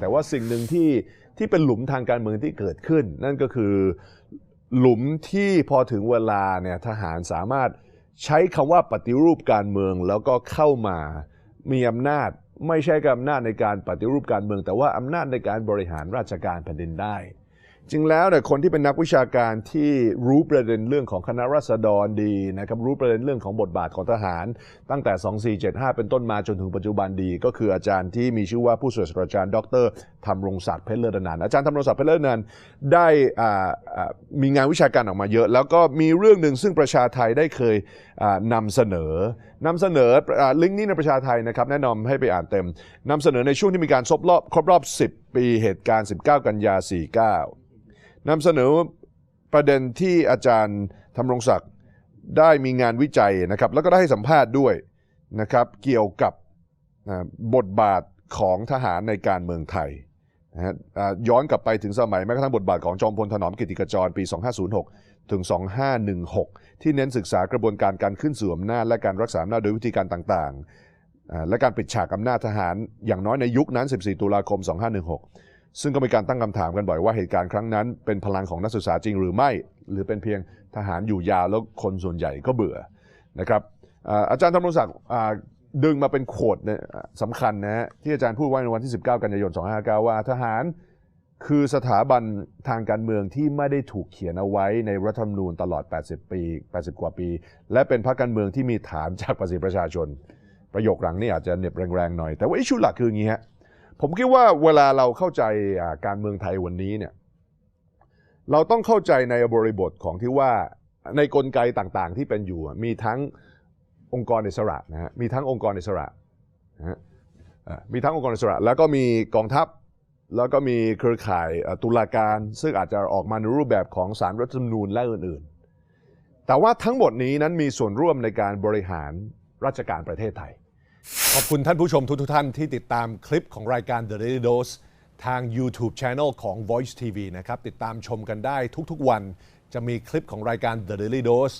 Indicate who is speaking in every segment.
Speaker 1: แต่ว่าสิ่งหนึ่งที่ที่เป็นหลุมทางการเมืองที่เกิดขึ้น นั่นก็คือหลุมที่พอถึงเวลาเนี่ยทหารสามารถใช้คำว่าปฏิรูปการเมืองแล้วก็เข้ามามีอำนาจไม่ใช่กับอำนาจในการปฏิรูปการเมือง แต่ว่าอำนาจในการบริหารราชการแผ่นดินได้ จริงแล้วเนี่ยคนที่เป็นนักวิชาการที่รู้ประเด็นเรื่องของคณะรัษฎรดีนะครับรู้ประเด็นเรื่องของบทบาทของทหาร ตั้งแต่ 2475 เป็นต้นมาจนถึงปัจจุบันดี ก็คืออาจารย์ที่มีชื่อว่าผู้ช่วยศาสตราจารย์ ดรธรรมรงศักดิ์เพชรเลิศนันอาจารย์ธรรมรงศักดิ์เพชรเลิศนันได้อ่ามีงานวิชาการออกมาเยอะ แล้วก็มีเรื่องหนึ่งซึ่งประชาไทยได้เคยอ่านำเสนอนำเสนออลิงก์นี้ในประชาไทยนะครับแนะนำให้ไปอ่านเต็มนำเสนอในช่วงที่มีการครบรอบครบรอบ 10 ปีเหตุการณ์ 19 กันยา 49 นำเสนอประเด็นที่อาจารย์ธรรมรงศักดิ์ได้มีงานวิจัยนะครับ แล้วก็ได้ให้สัมภาษณ์ด้วยนะครับ เกี่ยวกับบทบาทของทหารในการเมืองไทยนะฮะย้อนกลับไปถึงสมัยแม้กระทั่งบทบาทของจอมพลถนอมกิติกจรปี 2506 ถึง 2516 ที่เน้นศึกษากระบวนการการขึ้นสู่อำนาจและการรักษาอำนาจโดยวิธีการต่างๆ และการปิดฉากอำนาจทหารอย่างน้อยในยุคนั้น 14 ตุลาคม 2516 ซึ่งก็มีการตั้งคำถามกันบ่อยว่าเหตุการณ์ครั้งนั้น เป็นพลังของนักศึกษาจริงหรือไม่ หรือเป็นเพียงทหารอยู่ยาวแล้วคนส่วนใหญ่ก็เบื่อนะครับอาจารย์ธรรมรงศักดิ์ดึงมาเป็นโขดเนี่ยอ่าสำคัญนะฮะที่อาจารย์พูดไว้ในวันที่ 19 กันยายน 2559 ว่าทหารคือสถาบันทางการเมืองที่ไม่ได้ถูกเขียนเอาไว้ในรัฐธรรมนูญตลอด 80 ปี 80 กว่าปี และเป็นพรรคการเมืองที่มีฐานจากภาษีประชาชน ประโยคหลังนี่อาจจะเหน็บแรงๆหน่อย แต่ว่าอิชูหลักคืออย่างนี้ฮะ ผมคิดว่าเวลาเราเข้าใจการเมืองไทยวันนี้เนี่ยเราต้องเข้าใจในบริบทของที่ว่าในกลไกต่างๆที่เป็นอยู่ มีทั้งองค์กรอิสระนะฮะมีทั้งองค์กรอิสระนะฮะมีทั้งองค์กรอิสระ แล้วก็มีกองทัพแล้วก็มีเครือข่ายตุลาการ ซึ่งอาจจะออกมาในรูปแบบของสารรัฐธรรมนูญและอื่นๆ แต่ว่าทั้งหมดนี้นั้นมีส่วนร่วมในการบริหารราชการประเทศไทย ขอบคุณท่านผู้ชมทุกท่านที่ติดตามคลิปของรายการ The Daily Dose ทาง YouTube Channel ของ Voice TV นะครับ ติดตามชมกันได้ทุกๆวัน จะมีคลิปของรายการ The Daily Dose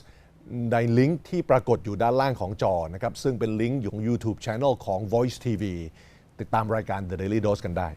Speaker 1: ในลิงก์ที่ปรากฏอยู่ด้านล่างของจอนะครับ ซึ่งเป็นลิงก์ของ YouTube Channel ของ Voice TV ติดตามรายการ The Daily Dose กันได้